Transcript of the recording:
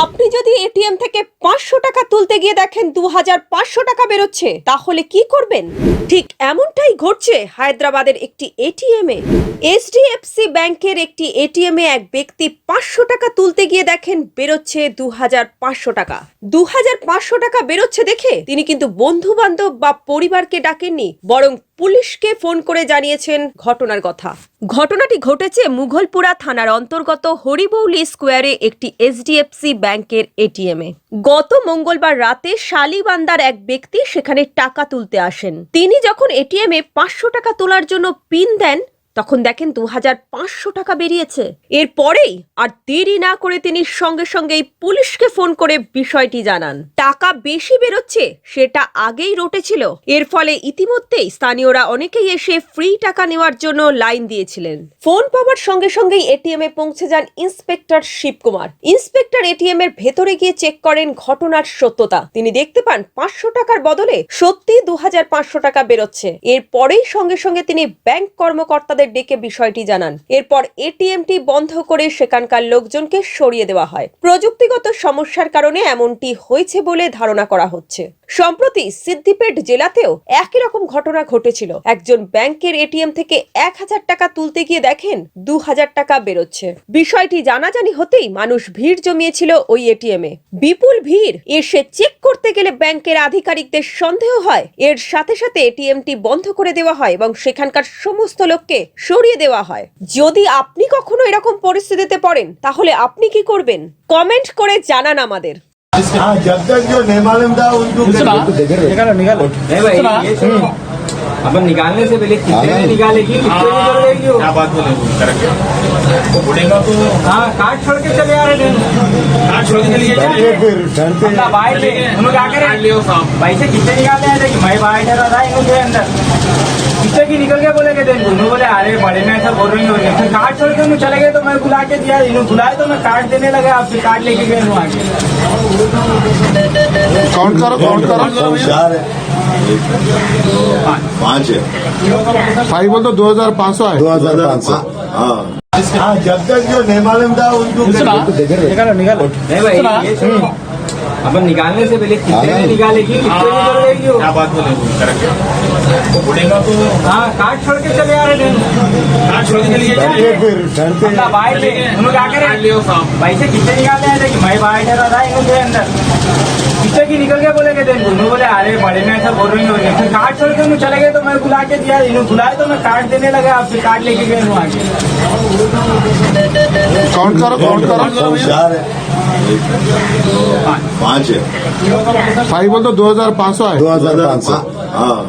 আপনি যদি এটিএম থেকে পাঁচশো টাকা তুলতে গিয়ে দেখেন দু হাজার পাঁচশো টাকা বেরোচ্ছে, তাহলে কি করবেন? ঠিক এমনটাই ঘটছে হায়দ্রাবাদের একটি এটিএম এ। এইচডিএফসি ব্যাংকের একটি এটিএম এ এক ব্যক্তি পাঁচশো টাকা তুলতে গিয়ে দেখেন বেরোচ্ছে দু হাজার পাঁচশো টাকা। দু হাজার পাঁচশো টাকা বেরোচ্ছে দেখে তিনি কিন্তু বন্ধু বান্ধব বা পরিবারকে ডাকেননি, বরং পুলিশকে ফোন করে জানিয়েছেন ঘটনার কথা। ঘটনাটি ঘটেছে মুঘলপুরা থানার অন্তর্গত হরিবৌলি স্কোয়ারে একটি এইচডিএফসি ব্যাংকের এটিএম। এ গত মঙ্গলবার রাতে শালিবান্দার এক ব্যক্তি সেখানে টাকা তুলতে আসেন। তিনি যখন এটিএম এ পাঁচশো টাকা তোলার জন্য পিন দেন তখন দেখেন দু হাজার পাঁচশো টাকা বেরিয়েছে। এরপরেই আর দেরি না করে তিনি সঙ্গে সঙ্গেই পুলিশকে ফোন করে বিষয়টি জানান। টাকা বেশি বেরোচ্ছে, সেটা আগেই রটেছিল এর ফলে ইতিমধ্যেই স্থানীয়রা অনেকেই এসে ফ্রি টাকা নেওয়ার জন্য লাইন দিয়েছিলেন। ফোন পাওয়ার সঙ্গে সঙ্গেই এটিএম এ পৌঁছে যান ইন্সপেক্টর শিবকুমার। ইন্সপেক্টর এটিএম এর ভেতরে গিয়ে চেক করেন ঘটনার সত্যতা। তিনি দেখতে পান পাঁচশো টাকার বদলে সত্যি দু হাজার পাঁচশো টাকা বেরোচ্ছে। এরপরেই সঙ্গে সঙ্গে তিনি ব্যাংক কর্মকর্তাদের ডেকে বিষয়টি জানান। এরপর এটিএমটি বন্ধ করে সেখানকার লোকজনকে সরিয়ে দেওয়া হয়। প্রযুক্তিগত সমস্যার কারণে এমনটি হয়েছে বলে ধারণা করা হচ্ছে। সম্প্রতি সিদ্দিপেট জেলাতেও একই রকম ঘটনা ঘটেছিল। একজন ব্যাংকের এটিএম থেকে এক হাজার টাকা তুলতে গিয়ে দেখেন দু হাজার টাকা বেরোচ্ছে। বিষয়টি জানাজানি হতেই মানুষ ভিড় জমিয়েছিল ওই এটিএম। বিপুল ভিড়, এসে চেক করতে গেলে ব্যাংকের আধিকারিকদের সন্দেহ হয়। এর সাথে সাথে এটিএমটি বন্ধ করে দেওয়া হয় এবং সেখানকার সমস্ত লোককে সরিয়ে দেওয়া হয় যদি আপনি কখনো এরকম পরিস্থিতিতে পড়েন তাহলে আপনি কি করবেন কমেন্ট করে জানান আমাদের हाँ जब तक जो नहीं मालूम था उनको अपन निकालने से पहले कितने में निकालेगी? कितने में निकल लेगी वो? क्या बात बोले करेक्ट। वो बुढ़ेगा तो हाँ कार्ड छोड़ के चले आ रहे थे काट छोड़ के चलिए डरते फिर डरते अपना भाई थे उन्होंने क्या करे लियो साहब। भाई से कितने निकालने आए थे कि भाई बाहर ठहरा था इन्होंने थे अंदर। कितने की निकल गया बोले के थे उन्होंने बोले अरे बड़े में ऐसा बोल रही हो फिर कार्ड छोड़ के चले गए तो मैं बुला के दिया इन्होंने बुलाए तो मैं कार्ड देने लगा आपसे कार्ड लेके गए आगे। काउंट करो काउंट करो? है? पाँच है। फाइव बोल तो दो हज़ार पाँच सौ है। दो हज़ार पाँच सौ। हाँ। हाँ जब तक जो नहीं मालूम था उनको निकालो निकालो। नहीं भाई ये अपन निकालने से पहले कितने में निकालेगी कितने में निकल लेगी वो? क्या बात बोले बुढ़ेगा तो हाँ कार्ड छोड़ के चले आ रहे थे काट छोड़ के चलिए डरते फिर डरते अपना भाई थे उन्होंने क्या करे भाई से कितने निकालने आए थे कि भाई बाहर ठहरा था इन्होंने थे अंदर। कितने की निकल के बोले के थे बोले अरे बड़े में ऐसा बोल रही हो फिर कार्ड छोड़ के चले गए तो मैं बुला के दिया इन्होंने बुलाए तो मैं कार्ड देने लगा आपसे कार्ड लेके गए वहाँ आगे काउंट करो काउंट करो। चार है। पाँच। है फाइव बोल तो दो हज़ार पाँच सौ है। दो हज़ार पाँच सौ। हाँ।